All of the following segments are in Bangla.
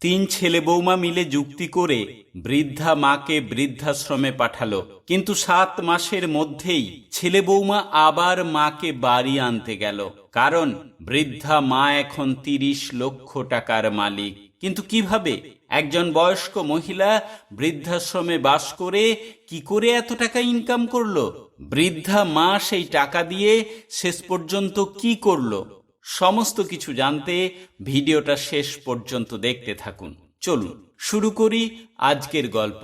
তিন ছেলে বৌমা মিলে যুক্তি করে বৃদ্ধা মাকে বৃদ্ধাশ্রমে পাঠালো। কিন্তু সাত মাসের মধ্যেই ছেলে বৌমা আবার মাকে বাড়ি আনতে গেল। কারণ বৃদ্ধা মা এখন তিরিশ লক্ষ টাকার মালিক। কিন্তু কীভাবে? একজন বয়স্ক মহিলা বৃদ্ধাশ্রমে বাস করে কি করে এত টাকা ইনকাম করল? বৃদ্ধা মা সেই টাকা দিয়ে শেষ পর্যন্ত কি করল? সমস্ত কিছু জানতে ভিডিওটা শেষ পর্যন্ত দেখতে থাকুন। চলুন, শুরু করি আজকের গল্প।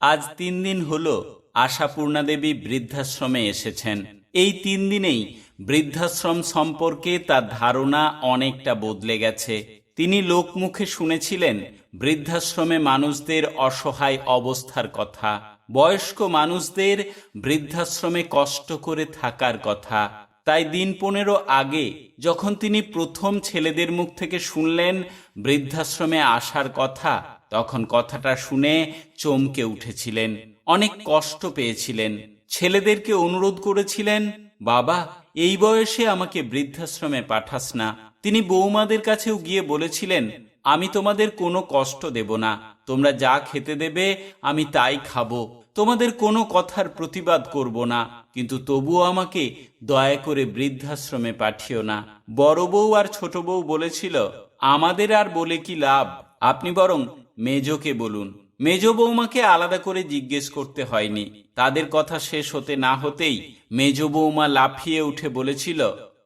আজ তিন দিন হলো আশাপূর্ণা দেবী বৃদ্ধাশ্রমে এসেছেন। এই তিন দিনেই বৃদ্ধাশ্রম সম্পর্কে তার ধারণা অনেকটা বদলে গেছে। তিনি লোকমুখে শুনেছিলেন বৃদ্ধাশ্রমে মানুষদের অসহায় অবস্থার কথা, বয়স্ক মানুষদের বৃদ্ধাশ্রমে কষ্ট করে থাকার কথা। তাই দিন পনেরো আগে যখন তিনি প্রথম ছেলেদের মুখ থেকে শুনলেন বৃদ্ধাশ্রমে আসার কথা, তখন কথাটা শুনে চমকে উঠেছিলেন, অনেক কষ্ট পেয়েছিলেন। ছেলেদেরকে অনুরোধ করেছিলেন, বাবা, এই বয়সে আমাকে বৃদ্ধাশ্রমে পাঠাস না। তিনি বৌমাদের কাছেও গিয়ে বলেছিলেন, আমি তোমাদের কোনো কষ্ট দেব না। তোমরা যা খেতে দেবে, আমি তাই খাব। তোমাদের কোনো কথার প্রতিবাদ করব না। কিন্তু তবুও আমাকে দয়া করে বৃদ্ধাশ্রমে পাঠিও না। বড় বউ আর ছোট বউ বলেছিল, আমাদের আর বলে কি লাভ? আপনি বরং মেজোকে বলুন। মেজ বৌমাকে আলাদা করে জিজ্ঞেস করতে হয়নি। তাদের কথা শেষ হতে না হতেই মেজ বৌমা লাফিয়ে উঠে বলেছিল,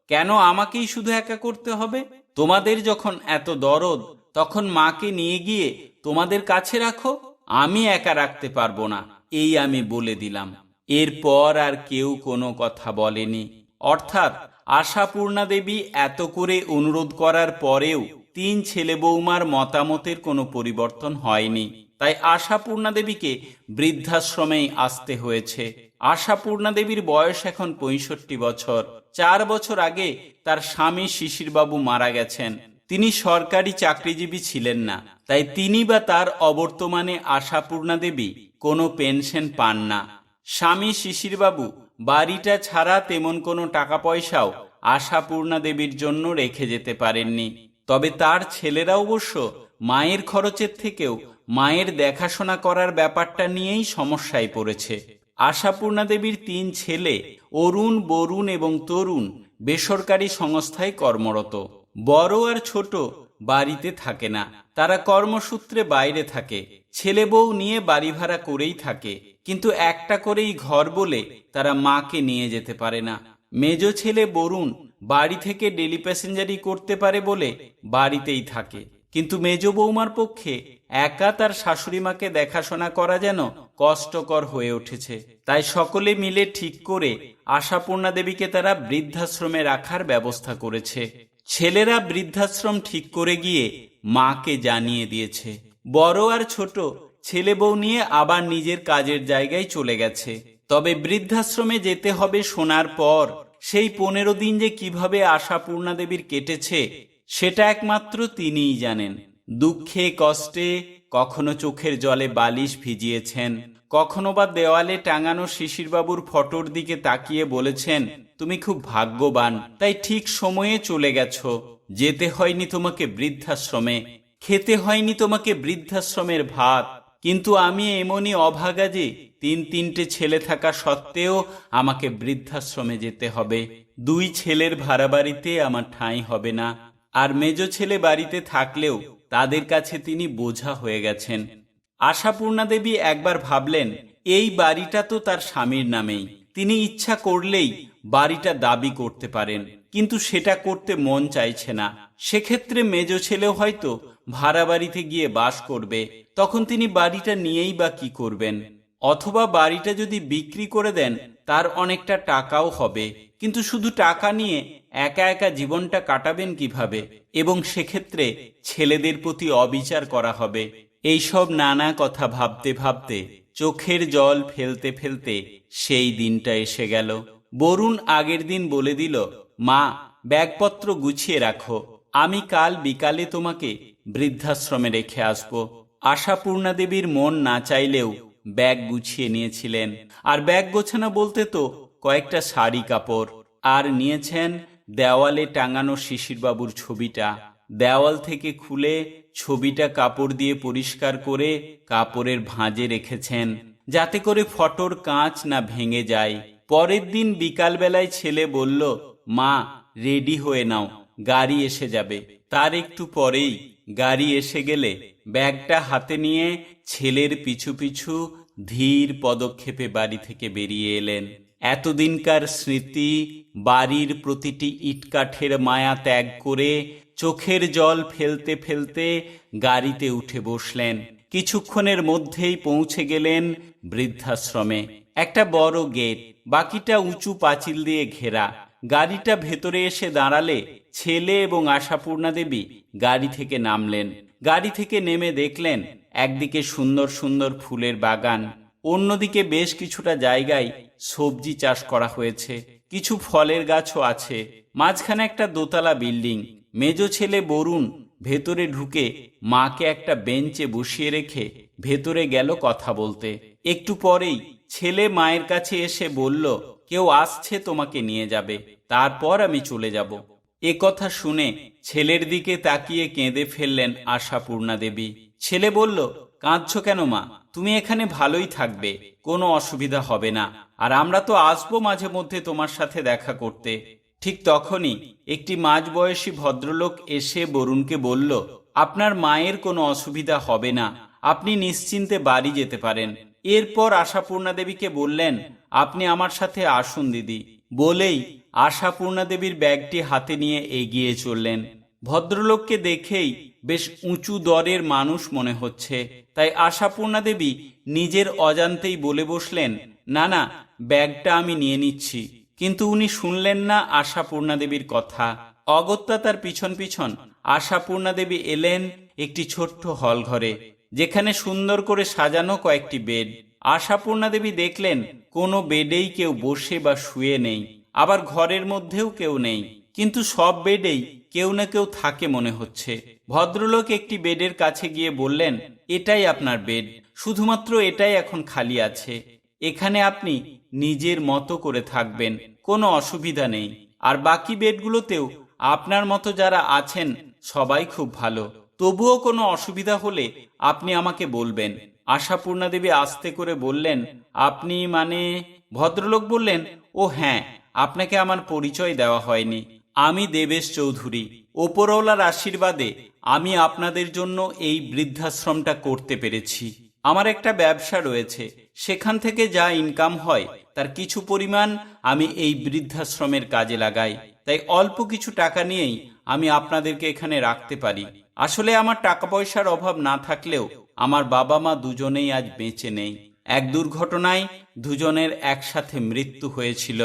কেন আমাকেই শুধু একা করতে হবে? তোমাদের যখন এত দরদ, তখন মাকে নিয়ে গিয়ে তোমাদের কাছে রাখো, আমি একা রাখতে পারব না। এই আমি বলে দিলাম। এরপর আর কেউ কোনো কথা বলেনি। অর্থাৎ আশাপূর্ণা দেবী এত করে অনুরোধ করার পরেও তিন ছেলে বৌমার মতামতের কোনো পরিবর্তন হয়নি। তাই আশাপূর্ণা দেবীকে বৃদ্ধাশ্রমেই আসতে হয়েছে। আশাপূর্ণা দেবীর বয়স এখন পঁয়ষট্টি বছর। চার বছর আগে তার স্বামী শিশিরবাবু মারা গেছেন। তিনি সরকারি চাকরিজীবী ছিলেন না। তাই তিনি বা তার অবর্তমানে আশাপূর্ণা দেবী কোনো পেনশন পান না। স্বামী শিশিরবাবু, বাড়িটা ছাড়া তেমন কোনো টাকা পয়সাও আশাপূর্ণা দেবীর জন্য রেখে যেতে পারেননি। তবে তার ছেলেরা অবশ্য মায়ের খরচের থেকেও মায়ের দেখাশোনা করার ব্যাপারটা নিয়েই সমস্যায় পড়েছে। আশাপূর্ণা দেবীর তিন ছেলে, অরুণ, বরুণ এবং তরুণ বেসরকারি সংস্থায় কর্মরত। বড় আর ছোট বাড়িতে থাকে না, তারা কর্মসূত্রে বাইরে থাকে। ছেলে বউ নিয়ে বাড়ি ভাড়া করেই থাকে। কিন্তু একটা করেই ঘর বলে তারা মাকে নিয়ে যেতে পারে না। মেজ ছেলে বরুণ বাড়ি থেকে ডেলি প্যাসেঞ্জারি করতে পারে বলে বাড়িতেই থাকে। কিন্তু মেজ বৌমার পক্ষে একা তার শাশুড়ি মাকে দেখাশোনা করা যেন কষ্টকর হয়ে উঠেছে। তাই সকলে মিলে ঠিক করে আশাপূর্ণা দেবীকে তারা বৃদ্ধাশ্রমে রাখার ব্যবস্থা করেছে। ছেলেরা বৃদ্ধাশ্রম ঠিক করে গিয়ে মাকে জানিয়ে দিয়েছে। বড় আর ছোট ছেলে বউ নিয়ে আবার নিজের কাজের জায়গায় চলে গেছে। তবে বৃদ্ধাশ্রমে যেতে হবে শোনার পর, সেই পনেরো দিন যে কীভাবে আশাপূর্ণা দেবীর কেটেছে, সেটা একমাত্র তিনিই জানেন। দুঃখে, কষ্টে, কখনো চোখের জলে বালিশ ভিজিয়েছেন, কখনো বা দেওয়ালে টাঙানো শিশিরবাবুর ফটোর দিকে তাকিয়ে বলেছেন, তুমি খুব ভাগ্যবান, তাই ঠিক সময়ে চলে গেছো। যেতে হয়নি তোমাকে বৃদ্ধাশ্রমে, খেতে হয়নি তোমাকে বৃদ্ধাশ্রমের ভাত কিন্তু আমি এমনই অভাগা যে তিন তিনটে ছেলে থাকা সত্ত্বেও আমাকে বৃদ্ধাশ্রমে যেতে হবে। দুই ছেলের ভাড়া বাড়িতে আমার ঠাঁই হবে না। আর মেজ ছেলে বাড়িতে থাকলেও তাদের কাছে তিনি বোঝা হয়ে গেছেন। আশাপূর্ণা দেবী একবার ভাবলেন, এই বাড়িটা তো তার স্বামীর নামেই। তিনি ইচ্ছা করলেই বাড়িটা দাবি করতে পারেন। কিন্তু সেটা করতে মন চাইছে না। সেক্ষেত্রে মেজ ছেলেও হয়তো ভাড়া বাড়িতে গিয়ে বাস করবে, তখন তিনি বাড়িটা নিয়েই বা কি করবেন? অথবা বাড়িটা যদি বিক্রি করে দেন, তার অনেকটা টাকাও হবে। কিন্তু শুধু টাকা নিয়ে একা একা জীবনটা কাটাবেন কীভাবে? এবং সেক্ষেত্রে ছেলেদের প্রতি অবিচার করা হবে। এইসব নানা কথা ভাবতে ভাবতে, চোখের জল ফেলতে ফেলতে সেই দিনটা এসে গেল। বরুণ আগের দিন বলে দিল, মা, ব্যাগপত্র গুছিয়ে রাখো। আমি কাল বিকালে তোমাকে বৃদ্ধাশ্রমে রেখে আসব। আশাপূর্ণা দেবীর মন না চাইলেও ব্যাগ গুছিয়ে নিয়েছিলেন। আর ব্যাগ গোছানো বলতে তো কয়েকটা শাড়ি কাপড়। আর নিয়েছেন দেওয়ালে টাঙানো শিশিরবাবুর ছবিটা। দেওয়াল থেকে খুলে ছবিটা কাপড় দিয়ে পরিষ্কার করে কাপড়ের ভাঁজে রেখেছেন। যাতে করে ফটোর কাঁচ না ভেঙে যায়। পরের দিন বিকালবেলায় ছেলে বলল, মা, রেডি হয়ে নাও। গাড়ি এসে যাবে। তার একটু পরেই গাড়ি এসে গেলে ব্যাগটা হাতে নিয়ে ছেলের পিছু পিছু ধীর পদক্ষেপে বাড়ি থেকে বেরিয়ে এলেন। এতদিনকার স্মৃতি বাড়ির প্রতিটি ইটকাঠের মায়া ত্যাগ করে চোখের জল ফেলতে ফেলতে গাড়িতে উঠে বসলেন। কিছুক্ষণের মধ্যেই পৌঁছে গেলেন বৃদ্ধাশ্রমে। একটা বড় গেট, বাকিটা উঁচু পাঁচিল দিয়ে ঘেরা। গাড়িটা ভেতরে এসে দাঁড়ালে ছেলে এবং আশাপূর্ণা দেবী গাড়ি থেকে নামলেন। গাড়ি থেকে নেমে দেখলেন একদিকে সুন্দর সুন্দর ফুলের বাগান, অন্যদিকে বেশ কিছুটা জায়গায় সবজি চাষ করা হয়েছে। কিছু ফলের গাছও আছে। মাঝখানে একটা দোতলা বিল্ডিং। মেজ ছেলে বরুণ ভেতরে ঢুকে মাকে একটা বেঞ্চে বসিয়ে রেখে ভেতরে গেল কথা বলতে। একটু পরেই ছেলে মায়ের কাছে এসে বলল কেউ আসছে তোমাকে নিয়ে যাবে, তারপর আমি চলে যাব। এ কথা শুনে ছেলের দিকে তাকিয়ে কেঁদে ফেললেন আশাপূর্ণা দেবী। ছেলে বলল, কাঁদছ কেন মা? তুমি এখানে ভালোই থাকবে, কোনো অসুবিধা হবে না। আর আমরা তো আসব মাঝে মধ্যে তোমার সাথে দেখা করতে। ঠিক তখনই একটি মাঝবয়সী ভদ্রলোক এসে বরুণকে বলল, আপনার মায়ের কোনো অসুবিধা হবে না। আপনি নিশ্চিন্তে বাড়ি যেতে পারেন। এরপর আশাপূর্ণা দেবীকে বললেন আপনি আমার সাথে আসুন, দিদি। বলেই আশাপূর্ণা দেবীর ব্যাগটি হাতে নিয়ে এগিয়ে চললেন। ভদ্রলোককে দেখেই বেশ উঁচু দরের মানুষ মনে হচ্ছে। তাই আশাপূর্ণা দেবী নিজের অজান্তেই বলে বসলেন, না না, ব্যাগটা আমি নিয়ে নিচ্ছি। কিন্তু উনি শুনলেন না আশাপূর্ণা দেবীর কথা। অগত্যা তার পিছন পিছন আশাপূর্ণা দেবী এলেন একটি ছোট্ট হল ঘরে যেখানে সুন্দর করে সাজানো কয়েকটি বেড। আশাপূর্ণা দেবী দেখলেন, কোনো বেডেই কেউ বসে বা শুয়ে নেই, আবার ঘরের মধ্যেও কেউ নেই, কিন্তু সব বেডেই কেউ না কেউ থাকে মনে হচ্ছে। ভদ্রলোক একটি বেডের কাছে গিয়ে বললেন, এটাই আপনার বেড, শুধুমাত্র এটাই এখন খালি আছে। এখানে আপনি নিজের মতো করে থাকবেন, কোনো অসুবিধা নেই। আর বাকি বেডগুলোতেও আপনার মতো যারা আছেন, সবাই খুব ভালো। তবুও কোনো অসুবিধা হলে আপনি আমাকে বলবেন। আশাপূর্ণা দেবী আস্তে করে বললেন, আপনি মানে ভদ্রলোক বললেন, ও হ্যাঁ আপনাকে আমার পরিচয় দেওয়া হয়নি। আমি দেবেশ চৌধুরী, ওপরওয়ালার আশীর্বাদে আমি আপনাদের জন্য এই বৃদ্ধাশ্রমটা করতে পেরেছি। আমার একটা ব্যবসা রয়েছে, সেখান থেকে যা ইনকাম হয়, তার কিছু পরিমাণ আমি এই বৃদ্ধাশ্রমের কাজে লাগাই। তাই অল্প কিছু টাকা নিয়েই আমি আপনাদেরকে এখানে রাখতে পারি। আসলে আমার টাকা পয়সার অভাব না থাকলেও আমার বাবা মা দুজনেই আজ বেঁচে নেই। এক দুর্ঘটনায় দুজনের একসাথে মৃত্যু হয়েছিল।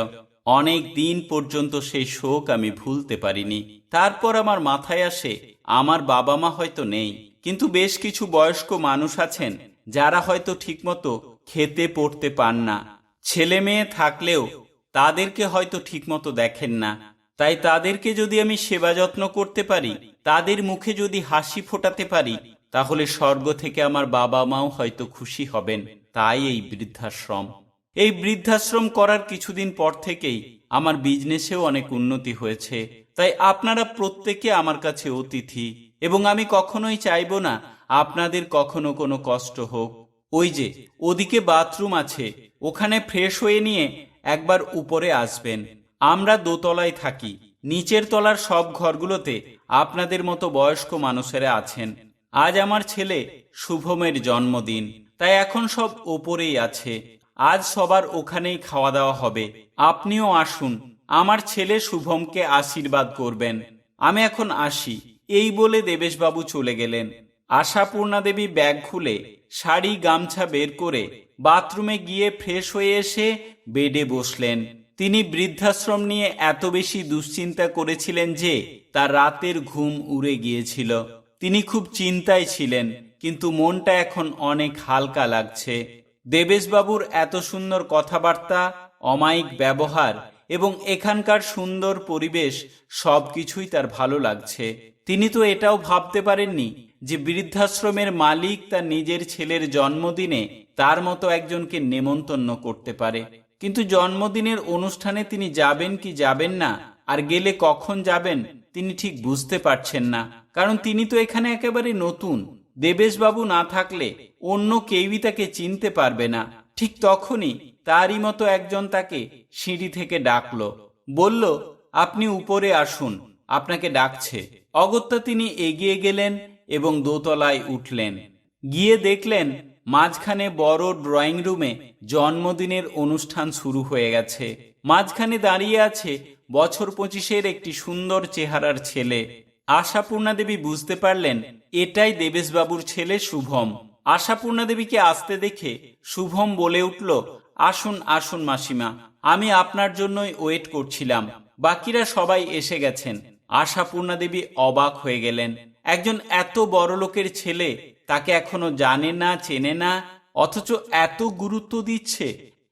অনেক দিন পর্যন্ত সেই শোক আমি ভুলতে পারিনি। তারপর আমার মাথায় আসে, আমার বাবা মা হয়তো নেই, কিন্তু বেশ কিছু বয়স্ক মানুষ আছেন, যারা হয়তো ঠিকমতো খেতে পড়তে পান না। ছেলে মেয়ে থাকলেও তাদেরকে হয়তো ঠিকমতো দেখেন না। তাই তাদেরকে যদি আমি সেবা যত্ন করতে পারি, তাদের মুখে যদি হাসি ফোটাতে পারি তাহলে স্বর্গ থেকে আমার বাবা মাও হয়তো খুশি হবেন। তাই এই বৃদ্ধাশ্রম। এই বৃদ্ধাশ্রম করার কিছুদিন পর থেকেই আমার বিজনেসেও অনেক উন্নতি হয়েছে। তাই আপনারা প্রত্যেকে আমার কাছে অতিথি এবং আমি কখনোই চাইব না আপনাদের কখনো কোনো কষ্ট হোক। ওই যে, ওদিকে বাথরুম আছে, ওখানে ফ্রেশ হয়ে নিয়ে একবার উপরে আসবেন। আমরা দোতলায় থাকি, নিচের তলার সব ঘরগুলোতে আপনাদের মতো বয়স্ক মানুষেরা আছেন। আজ আমার ছেলে শুভমের জন্মদিন, তাই এখন সব ওপরেই আছে। আজ সবার ওখানেই খাওয়া দাওয়া হবে। আপনিও আসুন, আমার ছেলে শুভমকে আশীর্বাদ করবেন। আমি এখন আসি। এই বলে দেবেশবাবু চলে গেলেন। আশাপূর্ণা দেবী ব্যাগ খুলে শাড়ি, গামছা বের করে বাথরুমে গিয়ে ফ্রেশ হয়ে এসে বেডে বসলেন। তিনি বৃদ্ধাশ্রম নিয়ে এত বেশি দুশ্চিন্তা করেছিলেন যে তার রাতের ঘুম উড়ে গিয়েছিল। তিনি খুব চিন্তায় ছিলেন, কিন্তু মনটা এখন অনেক হালকা লাগছে। দেবেশবাবুর এত সুন্দর কথাবার্তা, অমায়িক ব্যবহার এবং এখানকার সুন্দর পরিবেশ সবকিছুই তার ভালো লাগছে। তিনি তো এটাও ভাবতে পারেননি যে বৃদ্ধাশ্রমের মালিক তার নিজের ছেলের জন্মদিনে তার মতো একজনকে নেমন্তন্ন করতে পারে। কিন্তু জন্মদিনের অনুষ্ঠানে তিনি যাবেন কি যাবেন না, আর গেলে কখন যাবেন তিনি ঠিক বুঝতে পারছেন না, কারণ তিনি তো এখানে একেবারে নতুন। দেবেশবাবু না থাকলে অন্য কেউই তাকে চিনতে পারবে না। ঠিক তখনই তারই মতো একজন তাকে সিঁড়ি থেকে ডাকলো। বলল, আপনি উপরে আসুন, আপনাকে ডাকছে। অগত্যা তিনি এগিয়ে গেলেন এবং দোতলায় উঠলেন। গিয়ে দেখলেন মাঝখানে বড় ড্রয়িং রুমে জন্মদিনের অনুষ্ঠান শুরু হয়ে গেছে। মাঝখানে দাঁড়িয়ে আছে বছর পঁচিশের একটি সুন্দর চেহারার ছেলে। আশাপূর্ণা দেবী বুঝতে পারলেন, এটাই দেবেশবাবুর ছেলে শুভম। আশাপূর্ণা দেবীকে আসতে দেখে শুভম বলে উঠল, আসুন আসুন মাসিমা, আমি আপনার জন্যই ওয়েট করছিলাম। বাকিরা সবাই এসে গেছেন। আশাপূর্ণা দেবী অবাক হয়ে গেলেন, একজন এত বড় লোকের ছেলে, তাকে এখনও জানে না, চেনে না, অথচ এত গুরুত্ব দিচ্ছে,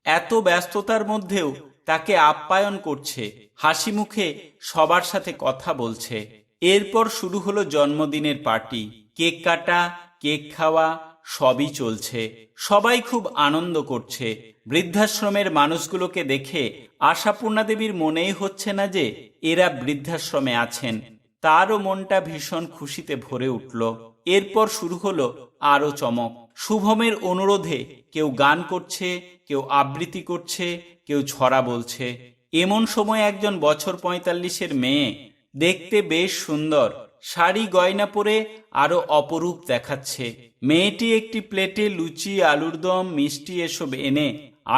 এত ব্যস্ততার মধ্যেও তাকে আপ্যায়ন করছে, হাসি মুখে সবার সাথে কথা বলছে। এরপর শুরু হলো জন্মদিনের পার্টি। কেক কাটা, কেক খাওয়া, সবই চলছে। সবাই খুব আনন্দ করছে। বৃদ্ধাশ্রমের মানুষগুলোকে দেখে আশাপূর্ণা দেবীর মনেই হচ্ছে না যে এরা বৃদ্ধাশ্রমে আছেন। তারও মনটা ভীষণ খুশিতে ভরে উঠল। এরপর শুরু হলো আরও চমক। শুভমের অনুরোধে কেউ গান করছে, কেউ আবৃত্তি করছে কেউ ছড়া বলছে, এমন সময় একজন বছর পঁয়তাল্লিশের মেয়ে দেখতে বেশ সুন্দর, শাড়ি গয়না পরে আরও অপরূপ দেখাচ্ছে। মেয়েটি একটি প্লেটে লুচি, আলুর দম, মিষ্টি এসব এনে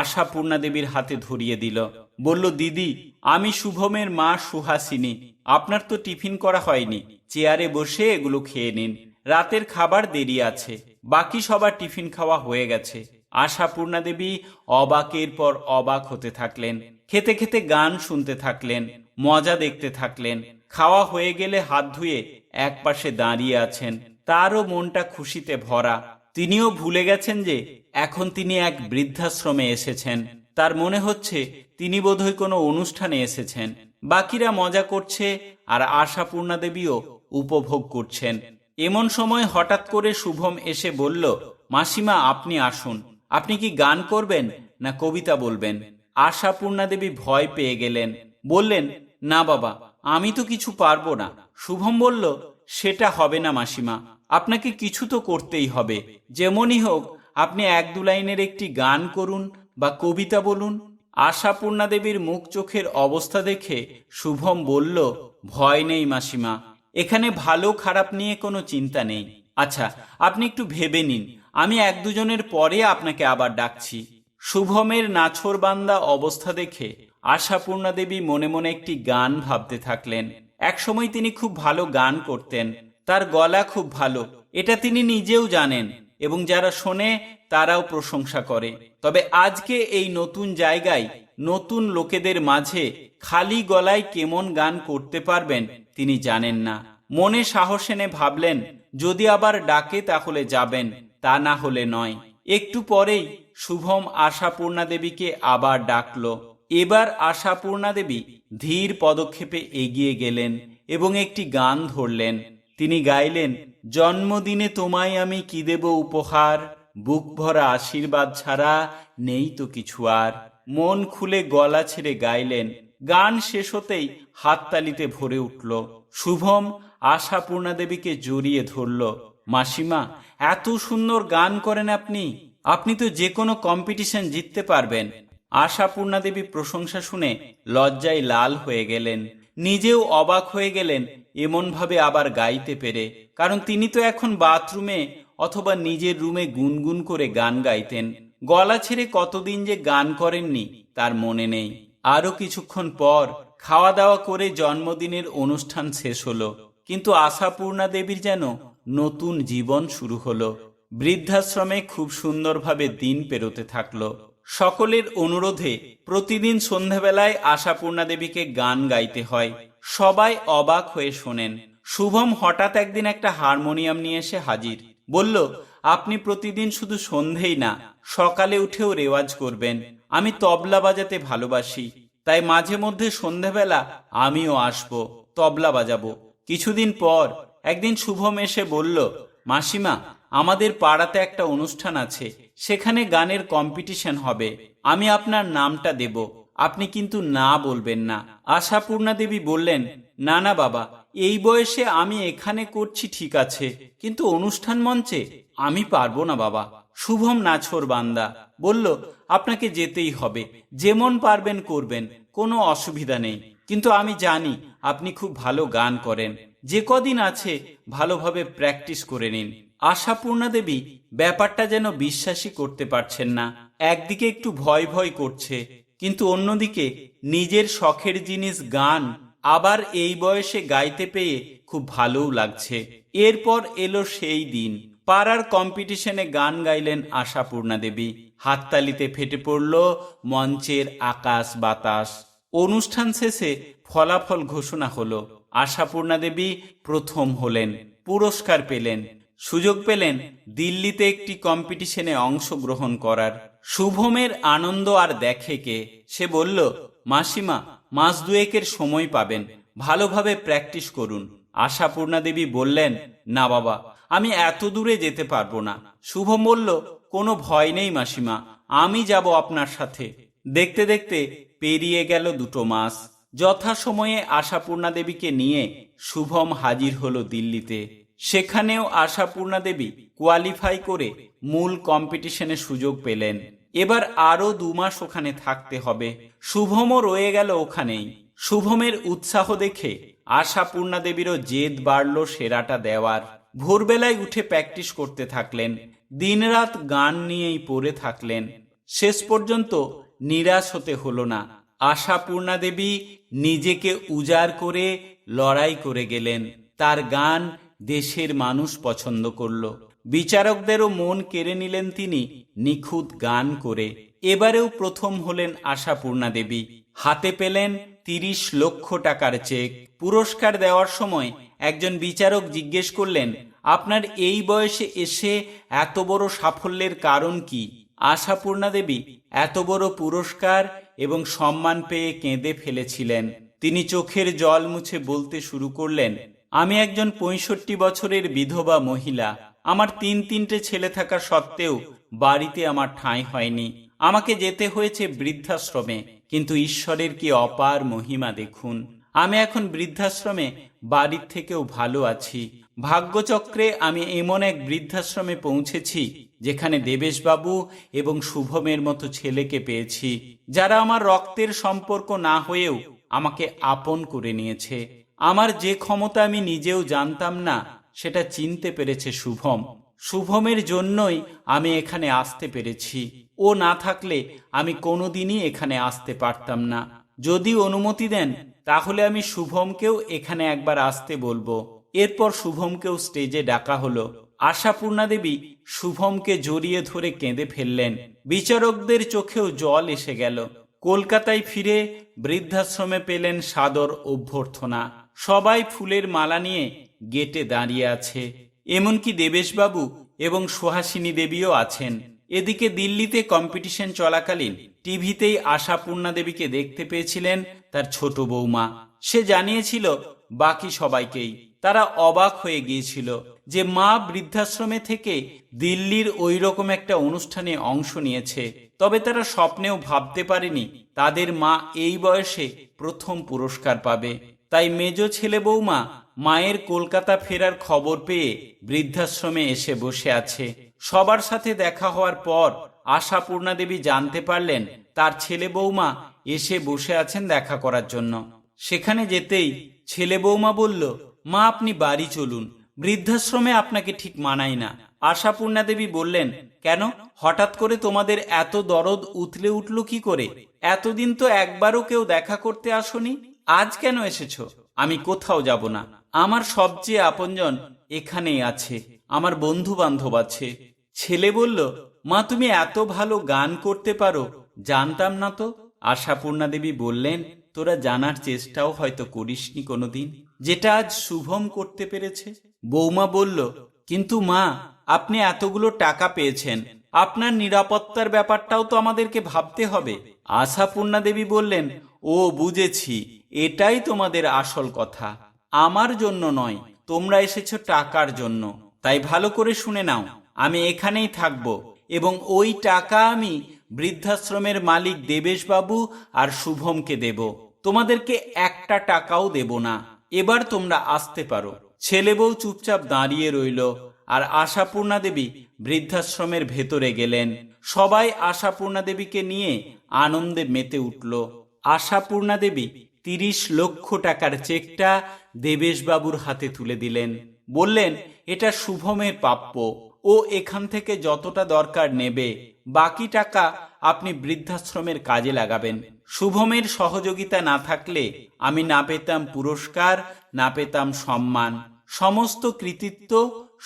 আশাপূর্ণা দেবীর হাতে ধরিয়ে দিল। বলল, দিদি, আমি শুভমের মা সুহাসিনী, আপনার তো টিফিন করা হয়নি। চেয়ারে বসে এগুলো খেয়ে নিন। রাতের খাবার দেরি আছে, বাকি সবার টিফিন খাওয়া হয়ে গেছে। আশাপূর্ণা দেবী অবাকের পর অবাক হতে থাকলেন, খেতে খেতে গান শুনতে থাকলেন, মজা দেখতে থাকলেন, খাওয়া হয়ে গেলে হাত ধুয়ে এক পাশে দাঁড়িয়ে আছেন, তারও মনটা খুশিতে ভরা। তিনিও ভুলে গেছেন যে এখন তিনি এক বৃদ্ধাশ্রমে এসেছেন। তার মনে হচ্ছে তিনি বোধহয় কোনো অনুষ্ঠানে এসেছেন। বাকিরা মজা করছে আর আশাপূর্ণা দেবীও উপভোগ করছেন। এমন সময় হঠাৎ করে শুভম এসে বলল, মাসিমা, আপনি আসুন। আপনি কি গান করবেন না কবিতা বলবেন? আশাপূর্ণা দেবী ভয় পেয়ে গেলেন। বললেন, না বাবা, আমি তো কিছু পারব না। শুভম বলল, সেটা হবে না মাসিমা, আপনাকে কিছু তো করতেই হবে। যেমনই হোক, আপনি এক দু লাইনের একটি গান করুন বা কবিতা বলুন। আশাপূর্ণা দেবীর মুখ চোখের অবস্থা দেখে শুভম বলল, ভয় নেই মাসিমা, এখানে ভালো খারাপ নিয়ে কোনো চিন্তা নেই। আচ্ছা আপনি একটু ভেবে নিন আমি এক দুজনের পরে আপনাকে আবার ডাকছি। শুভমের নাছরবান্দা অবস্থা দেখে আশাপূর্ণা দেবী মনে মনে একটি গান ভাবতে থাকলেন। একসময় তিনি খুব ভালো গান করতেন। তার গলা খুব ভালো, এটা তিনি নিজেও জানেন এবং যারা শোনে তারাও প্রশংসা করে। তবে আজকে এই নতুন জায়গায় নতুন লোকেদের মাঝে খালি গলায় কেমন গান করতে পারবেন তিনি জানেন না। মনে সাহস এনে ভাবলেন, যদি আবার ডাকে তাহলে যাবেন। তা না হলে নয়। একটু পরেই শুভম আশাপূর্ণা দেবীকে আবার ডাকল। এবার আশাপূর্ণা দেবী ধীর পদক্ষেপে এগিয়ে গেলেন এবং একটি গান ধরলেন। তিনি গাইলেন, জন্মদিনে তোমায় আমি কি দেব উপহার? বুক ভরা আশীর্বাদ ছাড়া নেই তো কিছু আর। মন খুলে গলা ছেড়ে গাইলেন। গান শেষ হতেই হাততালিতে ভরে উঠল। শুভম আশাপূর্ণা দেবীকে জড়িয়ে ধরল। মাসিমা, এত সুন্দর গান করেন আপনি। আপনি তো যে কোনো কম্পিটিশন জিততে পারবেন। আশাপূর্ণা দেবী প্রশংসা শুনে লজ্জায় লাল হয়ে গেলেন। নিজেও অবাক হয়ে গেলেন এমনভাবে আবার গাইতে পেরে। কারণ তিনি তো এখন বাথরুমে অথবা নিজের রুমে গুনগুন করে গান গাইতেন। গলা ছেড়ে কতদিন যে গান করেননি, তার মনে নেই। আরও কিছুক্ষণ পর খাওয়া দাওয়া করে জন্মদিনের অনুষ্ঠান শেষ হলো। কিন্তু আশাপূর্ণা দেবীর যেন নতুন জীবন শুরু হলো। বৃদ্ধাশ্রমে খুব সুন্দরভাবে দিন পেরোতে থাকল। সকলের অনুরোধে প্রতিদিন সন্ধ্যাবেলায় আশাপূর্ণা দেবীকে গান গাইতে হয়। সবাই অবাক হয়ে শোনেন। শুভম হঠাৎ একদিন একটা হারমোনিয়াম নিয়ে এসে হাজির। বলল, আপনি প্রতিদিন শুধু সন্ধেই না, সকালে উঠেও রেওয়াজ করবেন। আমি তবলা বাজাতে ভালোবাসি। তাই মাঝে মধ্যে সন্ধেবেলা আমিও আসব, তবলা বাজাবো। কিছুদিন পর একদিন শুভম এসে বলল, মাসিমা, আমাদের পাড়াতে একটা অনুষ্ঠান আছে। সেখানে গানের কম্পিটিশন হবে। আমি আপনার নামটা দেব। আপনি কিন্তু না বলবেন না। আশাপূর্ণা দেবী বললেন, না না বাবা, এই বয়সে আমি এখানে করছি ঠিক আছে, কিন্তু অনুষ্ঠান মঞ্চে আমি পারব না বাবা। শুভম নাছর বান্দা বলল, আপনাকে যেতেই হবে। যেমন পারবেন করবেন, কোনো অসুবিধা নেই। কিন্তু আমি জানি আপনি খুব ভালো গান করেন। যে কদিন আছে ভালোভাবে প্র্যাকটিস করে নিন। আশাপূর্ণা দেবী, ব্যাপারটা যেন বিশ্বাসই করতে পারছেন না। একদিকে একটু ভয় ভয় করছে, কিন্তু অন্যদিকে নিজের শখের জিনিস গান আবার এই বয়সে গাইতে পেয়ে খুব ভালোও লাগছে। এরপর এলো সেই দিন। পাড়ার কম্পিটিশনে গান গাইলেন আশাপূর্ণা দেবী। হাততালিতে ফেটে পড়ল মঞ্চের আকাশ বাতাস। অনুষ্ঠান শেষে ফলাফল ঘোষণা হলো। আশাপূর্ণা দেবী প্রথম হলেন, পুরস্কার পেলেন, সুযোগ পেলেন দিল্লিতে একটি কম্পিটিশনে অংশগ্রহণ করার। শুভমের আনন্দ আর দেখে কে? সে বলল, মাসিমা, মাস দুয়েকের সময় পাবেন, ভালোভাবে প্র্যাকটিস করুন। আশাপূর্ণা দেবী বললেন, না বাবা, আমি এত দূরে যেতে পারব না। শুভম বলল, কোনো ভয় নেই মাসিমা, আমি যাব আপনার সাথে। দেখতে দেখতে পেরিয়ে গেল দুটো মাস। যথাসময়ে আশাপূর্ণা দেবীকে নিয়ে শুভম হাজির হলো দিল্লিতে। সেখানেও আশাপূর্ণা দেবী কোয়ালিফাই করে মূল কম্পিটিশনে সুযোগ পেলেন। এবার আরও দু মাস ওখানে থাকতে হবে। শুভমও রয়ে গেল ওখানেই। শুভমের উৎসাহ দেখে আশাপূর্ণা দেবীরও জেদ বাড়ল সেরাটা দেওয়ার। ভোরবেলায় উঠে প্র্যাকটিস করতে থাকলেন। দিনরাত গান নিয়েই পড়ে থাকলেন। শেষ পর্যন্ত নিরাশ হতে হলো না। আশাপূর্ণা দেবী নিজেকে উজাড় করে লড়াই করে গেলেন। তার গান দেশের মানুষ পছন্দ করল। বিচারকদেরও মন কেড়ে নিলেন তিনি নিখুঁত গান করে। এবারেও প্রথম হলেন আশাপূর্ণা দেবী। হাতে পেলেন তিরিশ লক্ষ টাকার চেক। পুরস্কার দেওয়ার সময় একজন বিচারক জিজ্ঞেস করলেন, আপনার এই বয়সে এসে এত বড় সাফল্যের কারণ কি? আশাপূর্ণা দেবী, এত বড় পুরস্কার এবং সম্মান পেয়ে কেঁদে ফেলেছিলেন। তিনি চোখের জল মুছে বলতে শুরু করলেন, আমি একজন পঁয়ষট্টি বছরের বিধবা মহিলা। আমার তিন তিনটে ছেলে থাকা সত্ত্বেও বাড়িতে আমার ঠাঁই হয়নি। আমাকে যেতে হয়েছে বৃদ্ধাশ্রমে, কিন্তু ঈশ্বরের কি অপার মহিমা দেখুন। আমি এখন বৃদ্ধাশ্রমে, বাড়ির থেকেও ভালো আছি। ভাগ্যচক্রে আমি এমন এক বৃদ্ধাশ্রমে পৌঁছেছি যেখানে দেবেশবাবু এবং শুভমের মতো ছেলেকে পেয়েছি, যারা আমার রক্তের সম্পর্ক না হয়েও আমাকে আপন করে নিয়েছে। আমার যে ক্ষমতা আমি নিজেও জানতাম না, সেটা চিনতে পেরেছে শুভম। শুভমের জন্যই আমি এখানে আসতে পেরেছি। ও না থাকলে আমি কোনোদিনই এখানে আসতে পারতাম না। যদি অনুমতি দেন, তাহলে আমি শুভমকেও এখানে একবার আসতে বলব। এরপর শুভমকেও স্টেজে ডাকা হলো। আশাপূর্ণা দেবী শুভমকে জড়িয়ে ধরে কেঁদে ফেললেন। বিচারকদের চোখেও জল এসে গেল। কলকাতায় ফিরে বৃদ্ধাশ্রমে পেলেন সাদর অভ্যর্থনা। সবাই ফুলের মালা নিয়ে গেটে দাঁড়িয়ে আছে। এমনকি দেবেশবাবু এবং সুহাসিনী দেবীও আছেন। এদিকে দিল্লিতে কম্পিটিশন চলাকালীন টিভিতেই আশাপূর্ণা দেবীকে দেখতে পেয়েছিলেন তার ছোট বৌমা সে জানিয়েছিল, বাকি সবাইকেই। তারা অবাক হয়ে গিয়েছিল। যে মা বৃদ্ধাশ্রমে থেকে দিল্লির ওই রকম একটা অনুষ্ঠানে অংশ নিয়েছে। তবে তারা স্বপ্নেও ভাবতে পারেনি তাদের মা এই বয়সে প্রথম পুরস্কার পাবে। তাই মেজ ছেলে বৌমা মায়ের কলকাতা ফেরার খবর পেয়ে বৃদ্ধাশ্রমে এসে বসে আছে। সবার সাথে দেখা হওয়ার পর আশাপূর্ণা দেবী জানতে পারলেন তার ছেলে বৌমা এসে বসে আছেন দেখা করার জন্য। সেখানে যেতেই ছেলে বৌমা বলল, মা, আপনি বাড়ি চলুন। বৃদ্ধাশ্রমে আপনাকে ঠিক মানায় না। আশাপূর্ণা দেবী বললেন, কেন? হঠাৎ করে তোমাদের এত দরদ উতলে উঠল কি করে? এতদিন তো একবারও কেউ দেখা করতে আসনি। আজ কেন এসেছ? আমি কোথাও যাব না। আমার সবচেয়ে আপনজন এখানেই আছে। আমার বন্ধু বান্ধব আছে। ছেলে বলল, মা, তুমি এত ভালো গান করতে পারো? জানতাম না তো। আশাপূর্ণা দেবী বললেন, তোরা জানার চেষ্টাও হয়তো করিসনি কোনোদিন। যেটা আজ শুভম করতে পেরেছে বৌমা বলল, কিন্তু মা, আপনি এতগুলো টাকা পেয়েছেন। আপনার নিরাপত্তার ব্যাপারটাও তো আমাদেরকে ভাবতে হবে। আশাপূর্ণা দেবী বললেন, ও, বুঝেছি। এটাই তোমাদের আসল কথা। আমার জন্য নয়, তোমরা এসেছ টাকার জন্য। তাই ভালো করে শুনে নাও, আমি এখানেই থাকব এবং ওই টাকা আমি বৃদ্ধাশ্রমের মালিক দেবেশবাবু আর শুভমকে দেব। তোমাদেরকে একটা টাকাও দেব না। এবার তোমরা আসতে পারো। ছেলে বউ চুপচাপ দাঁড়িয়ে রইল আর আশাপূর্ণা দেবী বৃদ্ধাশ্রমের ভেতরে গেলেন। সবাই আশাপূর্ণা দেবীকে নিয়ে আনন্দে মেতে উঠল। আশাপূর্ণা দেবী তিরিশ লক্ষ টাকার চেকটা দেবেশবাবুর হাতে তুলে দিলেন। বললেন, এটা শুভমের প্রাপ্য। ও এখান থেকে যতটা দরকার নেবে। বাকি টাকা আপনি বৃদ্ধাশ্রমের কাজে লাগাবেন। শুভমের সহযোগিতা না থাকলে আমি না পেতাম পুরস্কার, না পেতাম সম্মান। সমস্ত কৃতিত্ব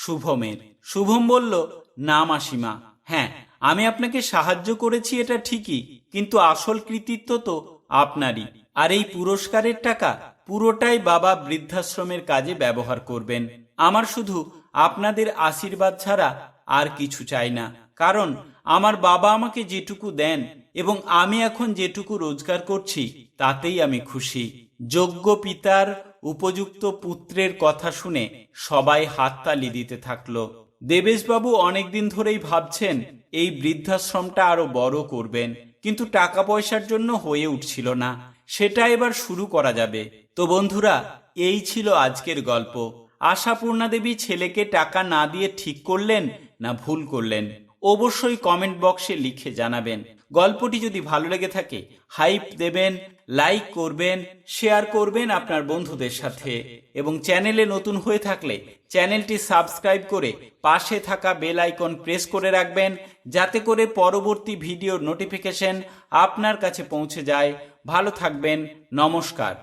শুভমের। শুভম বলল, না মাসিমা হ্যাঁ আমি আপনাকে সাহায্য করেছি এটা ঠিকই, কিন্তু আসল কৃতিত্ব তো আপনারই। আর এই পুরস্কারের টাকা পুরোটাই বাবা বৃদ্ধাশ্রমের কাজে ব্যবহার করবেন। আমার শুধু আপনাদের আশীর্বাদ ছাড়া আর কিছু চাই না, কারণ আমার বাবা আমাকে যেটুকু দেন এবং আমি এখন যেটুকু রোজগার করছি, তাতেই আমি খুশি। যোগ্য পিতার উপযুক্ত পুত্রের কথা শুনে সবাই হাততালি দিতে থাকল। দেবেশবাবু অনেকদিন ধরেই ভাবছেন, এই বৃদ্ধাশ্রমটা আরও বড় করবেন, কিন্তু টাকা পয়সার জন্য হয়ে উঠছিল না। সেটা এবার শুরু করা যাবে। তো বন্ধুরা, এই ছিল আজকের গল্প। আশাপূর্ণা দেবী ছেলেকে টাকা না দিয়ে ঠিক করলেন না ভুল করলেন? অবশ্যই কমেন্ট বক্সে লিখে জানাবেন। গল্পটি যদি ভালো লেগে থাকে হাইপ দেবেন লাইক করবেন শেয়ার করবেন আপনার বন্ধুদের সাথে। এবং চ্যানেলে নতুন হয়ে থাকলে চ্যানেলটি সাবস্ক্রাইব করে পাশে থাকা বেল আইকন প্রেস করে রাখবেন, যাতে করে পরবর্তী ভিডিওর নোটিফিকেশন আপনার কাছে পৌঁছে যায়। ভালো থাকবেন, নমস্কার।